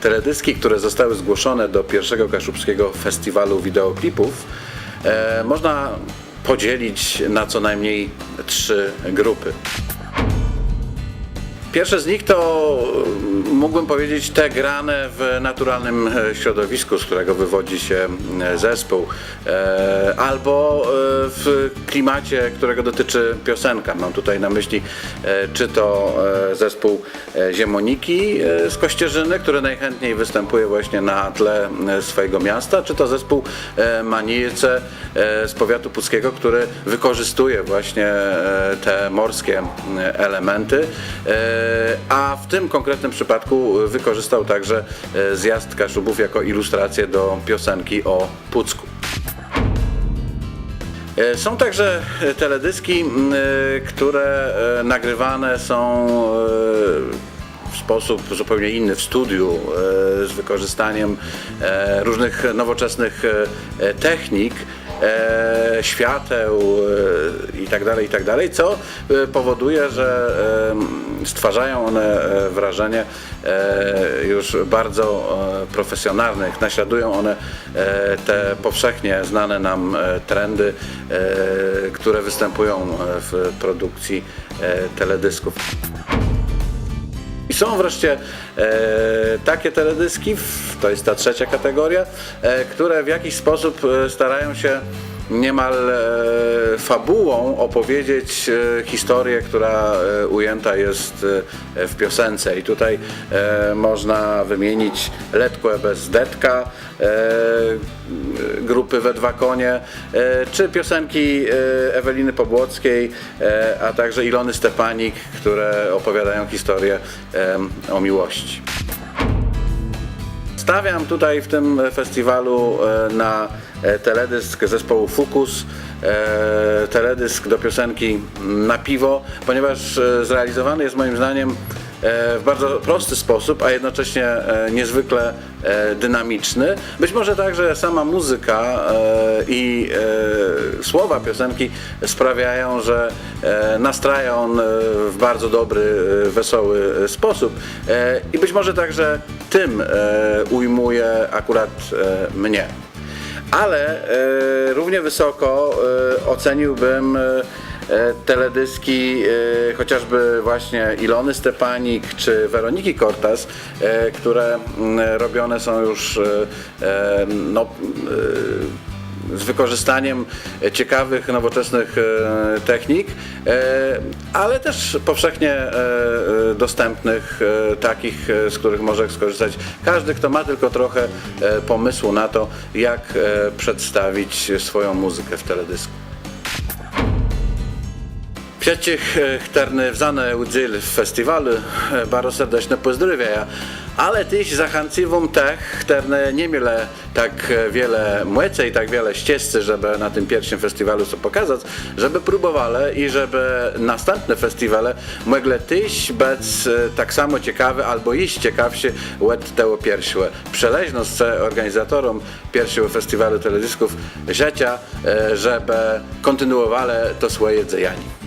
teledyski, które zostały zgłoszone do pierwszego Kaszubskiego Festiwalu Wideoklipów, e, można podzielić na co najmniej trzy grupy. Pierwsze z nich to e, mógłbym powiedzieć te grane w naturalnym e, środowisku, z którego wywodzi się e, zespół, albo w klimacie, którego dotyczy piosenka. Mam tutaj na myśli czy to zespół Ziemoniki z Kościerzyny, który najchętniej występuje właśnie na tle swojego miasta, czy to zespół e, Manijce e, z powiatu puckiego, który wykorzystuje właśnie te morskie elementy, a w tym konkretnym przypadku wykorzystał także e, zjazd Kaszubów jako ilustrację do piosenki o Pucku. E, Są także e, teledyski, e, które e, nagrywane są e, w sposób zupełnie inny w studiu, e, z wykorzystaniem e, różnych nowoczesnych e, e, technik, e, świateł e, i tak tak co e, powoduje, że e, stwarzają one e, wrażenie e, już bardzo e, profesjonalnych. Naśladują one e, te powszechnie znane nam trendy, e, które występują w produkcji e, teledysków. I są wreszcie e, takie teledyski, to jest ta trzecia kategoria, e, które w jakiś sposób e, starają się niemal e, fabułą opowiedzieć e, historię, która e, ujęta jest w piosence. I tutaj można wymienić Letko bez Detka, grupy we dwa konie, czy piosenki Eweliny Pobłockiej, a także Ilony Stepanik, które opowiadają historię o miłości. Stawiam tutaj w tym festiwalu e, na e, teledysk zespołu Fukus, e, teledysk do piosenki Na piwo, ponieważ zrealizowany jest moim zdaniem w bardzo prosty sposób, a jednocześnie niezwykle dynamiczny. Być może także sama muzyka i słowa piosenki sprawiają, że nastraja on w bardzo dobry, wesoły sposób i być może także tym e, ujmuje akurat e, mnie. Ale e, równie wysoko oceniłbym teledyski chociażby właśnie Ilony Stepanik czy Weroniki Cortas, e, które mm, robione są już no, z wykorzystaniem ciekawych, nowoczesnych e, technik, e, ale też powszechnie e, dostępnych, takich, z których może skorzystać każdy, kto ma tylko trochę pomysłu na to, jak przedstawić swoją muzykę w teledysku. Przecież terny wzane udziel w festiwalu, bardzo serdeczne pozdrowienia. Ale też zachęciwam tych, które nie mieli tak wiele młece i tak wiele ścieżcy, żeby na tym pierwszym festiwalu co pokazać, żeby próbowali i żeby następne festiwale mogli też być tak samo ciekawe albo iść ciekawsi od tego pierwszego. Przeleżność chcę organizatorom pierwszego festiwalu teledysków życia, żeby kontynuowali to swoje działanie.